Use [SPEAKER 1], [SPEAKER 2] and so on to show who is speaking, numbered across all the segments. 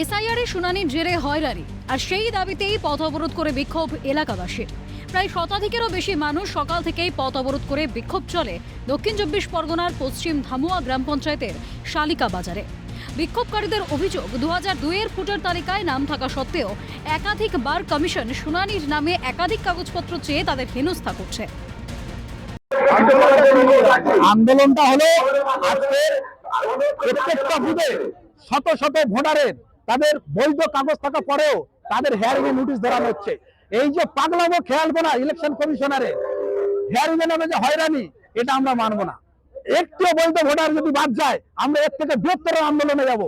[SPEAKER 1] SIR এর শুনানির জেরে হয়রানি, আর সেই দাবিতেই পথ অবরোধ করে বিক্ষোভ এলাকাবাসীর। প্রায় শতাধিকেরও বেশি মানুষ সকাল থেকেই পথ অবরোধ করে বিক্ষোভ চলে দক্ষিণ চব্বিশ পরগনার পশ্চিম ধামুয়া গ্রাম পঞ্চায়েতের শালিকা বাজারে। বিক্ষোভকারীদের অভিযোগ দু হাজার দুইয়ের ভোটার তালিকায় নাম থাকা সত্ত্বেও একাধিকবার কমিশন শুনানির নামে একাধিক কাগজপত্র চেয়ে তাদের হেনস্থা করছে।
[SPEAKER 2] আন্দোলনটা হলো আজকে প্রত্যেকটা বুথে শত শত ভোটারের তাদের বৈধ কাগজ থাকা পরেও তাদের হেয়ারিং নোটিশ ধরানো হচ্ছে। এই যে পাগলামো খেয়াল না ইলেকশন কমিশনারে হেয়ারিং এর নামে যে হয়রানি এটা আমরা মানব না। একটিও বৈধ ভোটার যদি বাদ যায় আমরা এর থেকে বৃহত্তর আন্দোলনে যাব।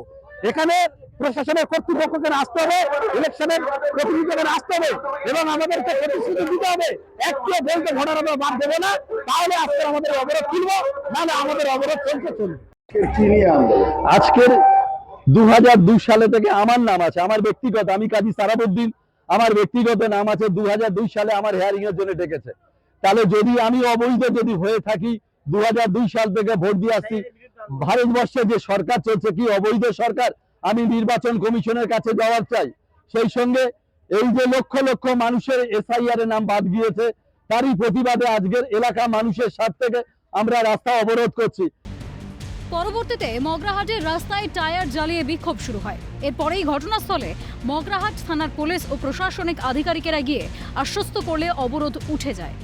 [SPEAKER 2] এখানে প্রশাসনের কর্তৃপক্ষকে আসতে হবে ইলেকশনের প্রতিনিধিকে আসতে হবে এবং আমাদেরকে প্রতিশ্রুতি দিতে হবে একটিও বৈধ ভোটার আমরা বাদ দেবো না। তাহলে আজকে আমাদের অবরোধ তুলব নাহলে আমাদের অবরোধ চলতে চলবে। আজকের দু সালে থেকে আমার নাম আছে, আমার ব্যক্তিগত, আমি কাজী সারাবুদ্দিন আমার ব্যক্তিগত নাম আছে দু সালে আমার হেয়ারিং এর জন্য ডেকেছে। তাহলে যদি আমি অবৈধ যদি হয়ে থাকি দু সাল থেকে ভোট দিয়ে আসছি, ভারতবর্ষে যে সরকার চলছে, কি অবৈধ সরকার? আমি নির্বাচন কমিশনের কাছে যাওয়ার চাই। সেই সঙ্গে এই যে লক্ষ লক্ষ মানুষের এসআইআর এর নাম বাদ গিয়েছে, তারই প্রতিবাদে আজকের এলাকা মানুষের স্বার্থ থেকে আমরা রাস্তা অবরোধ করছি।
[SPEAKER 1] পরবর্তীতে মগরাহাটের রাস্তায় টায়ার জ্বালিয়ে বিক্ষোভ শুরু হয়। এরপরেই ঘটনাস্থলে মগরাহাট থানার পুলিশ ও প্রশাসনিক আধিকারিকেরা গিয়ে আশ্বস্ত করলে অবরোধ উঠে যায়।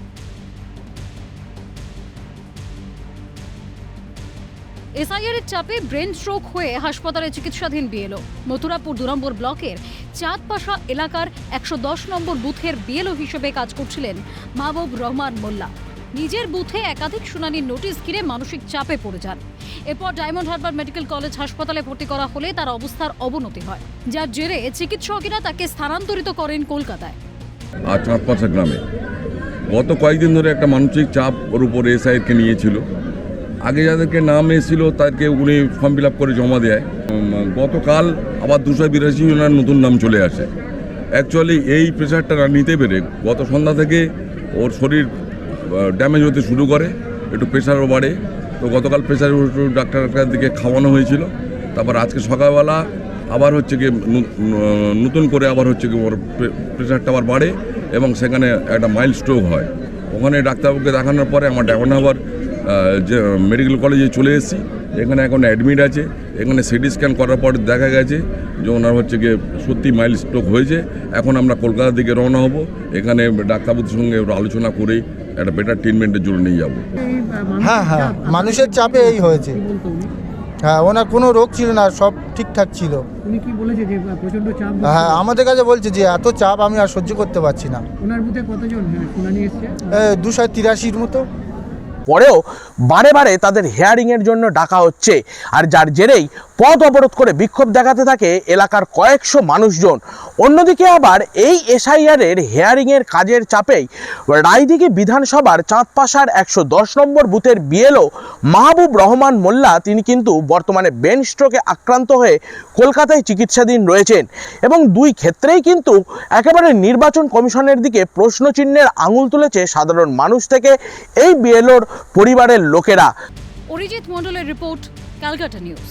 [SPEAKER 1] এসআইআর এর চাপে ব্রেন স্ট্রোক হয়ে হাসপাতালে চিকিৎসাধীন বিএলও। মথুরাপুর দুরম্বর ব্লকের চাঁদপাশা এলাকার একশো দশ নম্বর বুথের বিএলও হিসেবে কাজ করছিলেন মাহবুব রহমান মোল্লা। নিজের বুথে একাধিক শুনানির নোটিশ ঘিরে মানসিক চাপে পড়ে যান। এরপর ডায়মন্ড হারবার মেডিকেল কলেজ হাসপাতালে ভর্তি করা হলে তার অবস্থার অবনতি হয়। যার জেরে চিকিৎসকেরা তাকে স্থানান্তরিত করেন কলকাতায়।
[SPEAKER 3] আর চাঁদপাশা গ্রামে। গত কয়েকদিন ধরে একটা মানসিক চাপ ওর উপর এসআইকে নিয়েছিল। আগে যাদেরকে নাম এসেছিল, তাদেরকে উনি ফর্ম ফিল করে জমা দেয়। গতকাল আবার দুশো বিরাশি জনের নতুন নাম চলে আসে। অ্যাকচুয়ালি এই প্রেশারটা নিতে পেরে গত সন্ধ্যা থেকে ওর শরীর ড্যামেজ হতে শুরু করে, একটু প্রেশারও বাড়ে। তো গতকাল প্রেশার ডাক্তার ডাক্তার দিকে খাওয়ানো হয়েছিল। তারপর আজকে সকালবেলা আবার হচ্ছে কি নতুন করে আবার হচ্ছে কি ওর প্রেশারটা আবার বাড়ে এবং সেখানে একটা মাইল্ড স্ট্রোক হয়। ওখানে ডাক্তারবাবুকে দেখানোর পরে আমার এখন আবার যে মেডিকেল কলেজে চলে এসেছি। এখানে এখন অ্যাডমিট আছে এখানে সিটি স্ক্যান করার পর দেখা গেছে যে ওনার হচ্ছে গিয়ে সত্যি মাইল স্ট্রোক হয়েছে। এখন আমরা কলকাতার দিকে রওনা হব এখানে ডাক্তারবাবুর সঙ্গে আলোচনা করে একটা বেটার ট্রিটমেন্টের জন্য নিয়ে যাব।
[SPEAKER 4] হ্যাঁ হ্যাঁ মানুষের চাপে এই হয়েছে। হ্যাঁ ওনার কোনো রোগ ছিল না সব ঠিকঠাক ছিল।
[SPEAKER 5] উনি কি বলেছে যে প্রচণ্ড চাপ?
[SPEAKER 4] হ্যাঁ আমাদের কাছে বলছে যে এত চাপ আমি আর সহ্য করতে পারছি না।
[SPEAKER 5] ওনার বুথে কতজন হ্যাঁ, শুনানি এসছে?
[SPEAKER 4] দুশো তিরাশির মতো।
[SPEAKER 6] পরেও বারে বারে তাদের হেয়ারিংয়ের জন্য ডাকা হচ্ছে। আর যার জেরেই পথ অবরোধ করে বিক্ষোভ দেখাতে থাকে এলাকার কয়েকশো মানুষজন। অন্যদিকে আবার এই এসআইআরের হেয়ারিংয়ের কাজের চাপেই রায়দিঘি বিধানসভার চাঁদপাশার একশো দশ নম্বর বুথের বিএলও মাহবুব রহমান মোল্লা তিনি কিন্তু বর্তমানে বেন স্ট্রোকে আক্রান্ত হয়ে কলকাতায় চিকিৎসাধীন রয়েছেন এবং দুই ক্ষেত্রেই কিন্তু একেবারে নির্বাচন কমিশনের দিকে প্রশ্নচিহ্নের আঙুল তুলেছে সাধারণ মানুষ থেকে এই বিএলওর পরিবারের লোকেরা।
[SPEAKER 1] অরিজিৎ মণ্ডলের রিপোর্ট, ক্যালকাটা নিউজ।